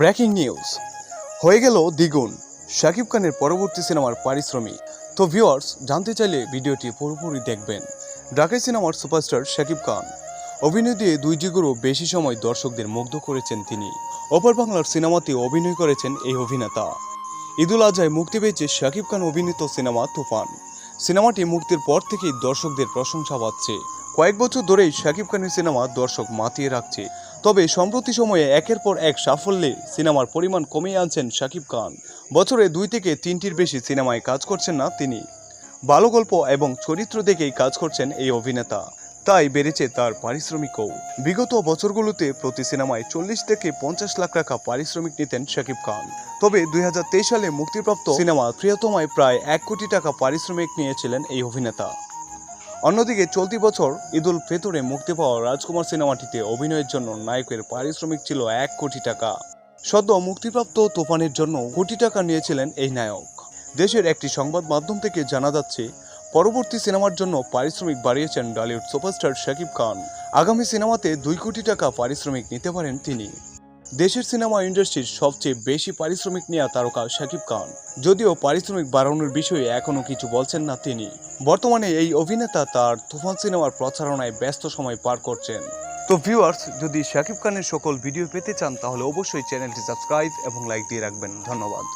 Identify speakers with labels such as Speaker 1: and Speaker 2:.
Speaker 1: Breaking news. হয়ে গেল দ্বিগুণ। শাকিব খানের পরবর্তী সিনেমার পারিশ্রমিক। তো ভিউয়ার্স, জানতে চাইলে ভিডিওটি পুরোপুরি দেখবেন। ঢাকাই সিনেমার সুপারস্টার শাকিব খান। অভিনয় দিয়ে দুই যুগেরও বেশি সময় দর্শকদের মুগ্ধ করেছেন তিনি। অপর বাংলার সিনেমাতে অভিনয় করেছেন এই অভিনেতা। ঈদুল আজহায় মুক্তি পেয়েছে শাকিব খান অভিনীত সিনেমা তুফান। সিনেমাটি মুক্তির পর থেকেই দর্শকদের প্রশংসা পাচ্ছে কয়েক বছর ধরেই শাকিব খানের সিনেমা দর্শক মাতিয়ে রাখছে। তবে সম্প্রতি সময়ে একের পর এক সাফল্যে সিনেমার পরিমাণ কমিয়ে আনছেন শাকিব খান। বছরে দুই থেকে তিনটির বেশি সিনেমায় কাজ করছেন না তিনি। ভালো গল্প এবং চরিত্র দেখেই কাজ করছেন এই অভিনেতা। তাই বেড়েছে তার পারিশ্রমিকও বিগত বছরগুলোতে প্রতি সিনেমায় চল্লিশ থেকে পঞ্চাশ লাখ টাকা পারিশ্রমিক নিতেন শাকিব খান। তবে দুই হাজার তেইশ সালে মুক্তিপ্রাপ্ত সিনেমা প্রিয়তমায় প্রায় এক কোটি টাকা পারিশ্রমিক নিয়েছিলেন এই অভিনেতা। অন্যদিকে চলতি বছর ঈদুল ফেতরে মুক্তি পাওয়া রাজকুমার সিনেমাটিতে অভিনয়ের জন্য নায়কের পারিশ্রমিক ছিল এক কোটি টাকা। সদ্য মুক্তিপ্রাপ্ত তোফানের জন্য কোটি টাকা নিয়েছিলেন এই নায়ক। দেশের একটি সংবাদ মাধ্যম থেকে জানা যাচ্ছে পরবর্তী সিনেমার জন্য পারিশ্রমিক বাড়িয়েছেন ডালিউড সুপারস্টার শাকিব খান। আগামী সিনেমাতে দুই কোটি টাকা পারিশ্রমিক নিতে পারেন তিনি। দেশের সিনেমা ইন্ডাস্ট্রির সবচেয়ে বেশি পারিশ্রমিক নেওয়া তারকা শাকিব খান। যদিও পারিশ্রমিক বাড়ানোর বিষয়ে এখনও কিছু বলছেন না তিনি। বর্তমানে এই অভিনেতা তার তুফান সিনেমার প্রচারণায় ব্যস্ত সময় পার করছেন। তো ভিউয়ার্স, যদি শাকিব খানের সকল ভিডিও পেতে চান তাহলে অবশ্যই চ্যানেলটি সাবস্ক্রাইব এবং লাইক দিয়ে রাখবেন। ধন্যবাদ।